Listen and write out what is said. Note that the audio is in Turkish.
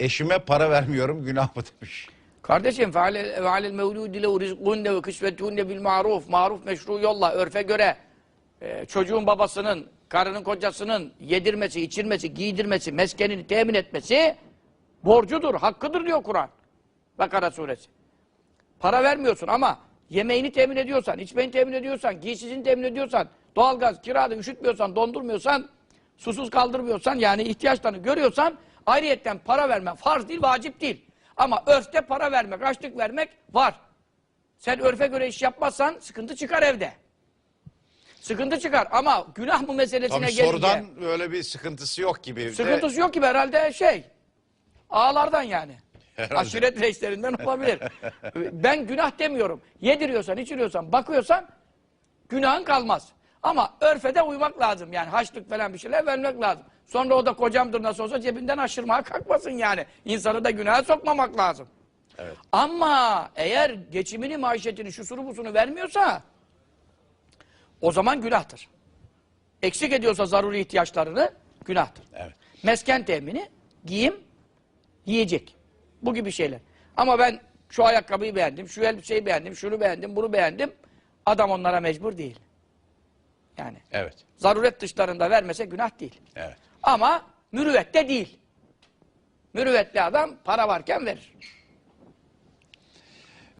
eşime para vermiyorum günah mı demiş. Kardeşim fealel mevludi lehu rizkunne ve kısvetunne bil maruf. Maruf meşru yolla örfe göre e, çocuğun babasının, karının kocasının yedirmesi, içirmesi, giydirmesi, meskenini temin etmesi borcudur, hakkıdır diyor Kur'an. Bakara suresi. Para vermiyorsun ama yemeğini temin ediyorsan, içmeni temin ediyorsan, giysisini temin ediyorsan, doğalgaz, kirada üşütmüyorsan, dondurmuyorsan, susuz kaldırmıyorsan yani ihtiyaçlarını görüyorsan ayrıyetten para vermen farz değil, vacip değil. Ama örfte para vermek, açlık vermek var. Sen örfe göre iş yapmazsan sıkıntı çıkar evde. Sıkıntı çıkar ama günah mı meselesine Tabii gelince... sorudan öyle bir sıkıntısı yok gibi. Sıkıntısı yok gibi herhalde şey. Ağalardan yani. Herhalde. Aşiret reislerinden olabilir. ben günah demiyorum. Yediriyorsan, içiriyorsan, bakıyorsan günahın kalmaz. Ama örfe de uymak lazım. Yani haçlık falan bir şeyler vermek lazım. Sonra o da kocamdır nasıl olsa cebinden aşırmaya kalkmasın yani. İnsanı da günaha sokmamak lazım. Evet. Ama eğer geçimini, maişetini, şusunu busunu vermiyorsa o zaman günahtır. Eksik ediyorsa zaruri ihtiyaçlarını günahtır. Evet. Mesken temini, giyim, yiyecek. Bu gibi şeyler. Ama ben şu ayakkabıyı beğendim, şu elbiseyi beğendim, şunu beğendim, bunu beğendim. Adam onlara mecbur değil. Yani Evet. zaruret dışlarında vermese günah değil. Evet. Ama mürüvvette değil. Mürüvvetli adam para varken verir.